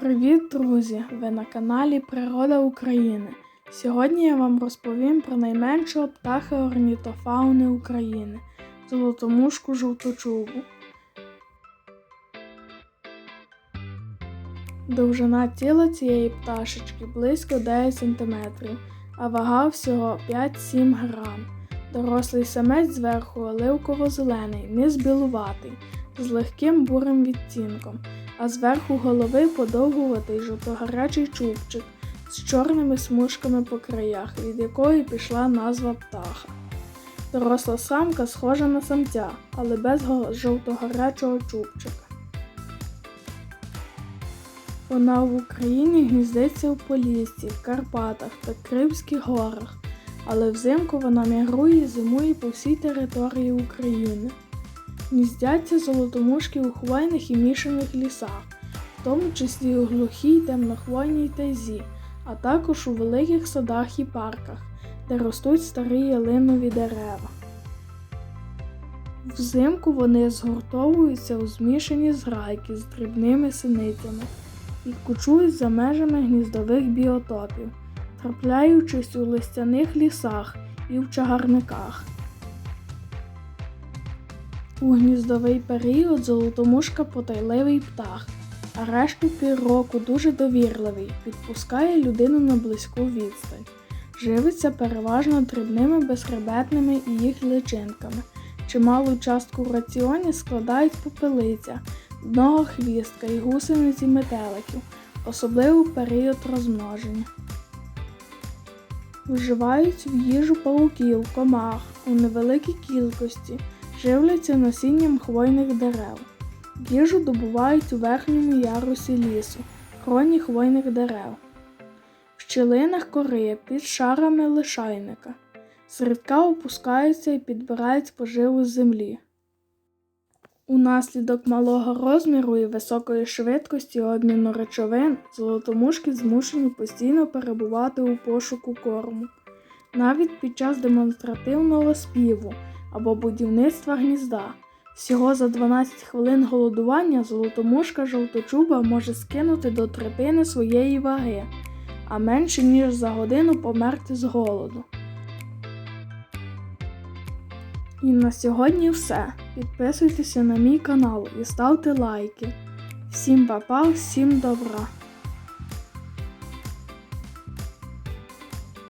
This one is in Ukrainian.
Привіт, друзі! Ви на каналі Природа України. Сьогодні я вам розповім про найменшого птаха орнітофауни України золотомушку жовточубу. Довжина тіла цієї пташечки близько 9 см, а вага всього 5-7 грам. Дорослий самець зверху оливково-зелений, низ білуватий, з легким бурим відтінком, а зверху голови подовгуватий жовтогарячий чубчик з чорними смужками по краях, від якої пішла назва птаха. Доросла самка схожа на самця, але без го- жовтогарячого чубчика. Вона в Україні гніздиться в Поліссі, Карпатах та Кримських горах, але взимку вона мігрує і зимує по всій території України. Гніздяться золотомушки у хвойних і мішаних лісах, в тому числі у глухій темнохвойній тайзі, а також у великих садах і парках, де ростуть старі ялинові дерева. Взимку вони згуртовуються у змішані зграйки з дрібними синицями і кучують за межами гніздових біотопів, трапляючись у листяних лісах і в чагарниках. У гніздовий період золотомушка потайливий птах, а решту півроку дуже довірливий, підпускає людину на близьку відстань. Живиться переважно дрібними безхребетними і їх личинками. Чималу частку в раціоні складають попелиця, дного хвістка і гусениці метеликів, особливо в період розмноження. Вживають в їжу пауків, комах у невеликій кількості, живляться насінням хвойних дерев. Їжу добувають у верхньому ярусі лісу, кроні хвойних дерев, в щілинах кори під шарами лишайника. Зрідка опускаються і підбирають поживу з землі. Унаслідок малого розміру і високої швидкості обміну речовин золотомушки змушені постійно перебувати у пошуку корму. Навіть під час демонстративного співу або будівництва гнізда. Всього за 12 хвилин голодування золотомушка жовточуба може скинути до третини своєї ваги, а менше ніж за годину померти з голоду. І на сьогодні все. Підписуйтеся на мій канал і ставте лайки. Всім па-па, всім добра!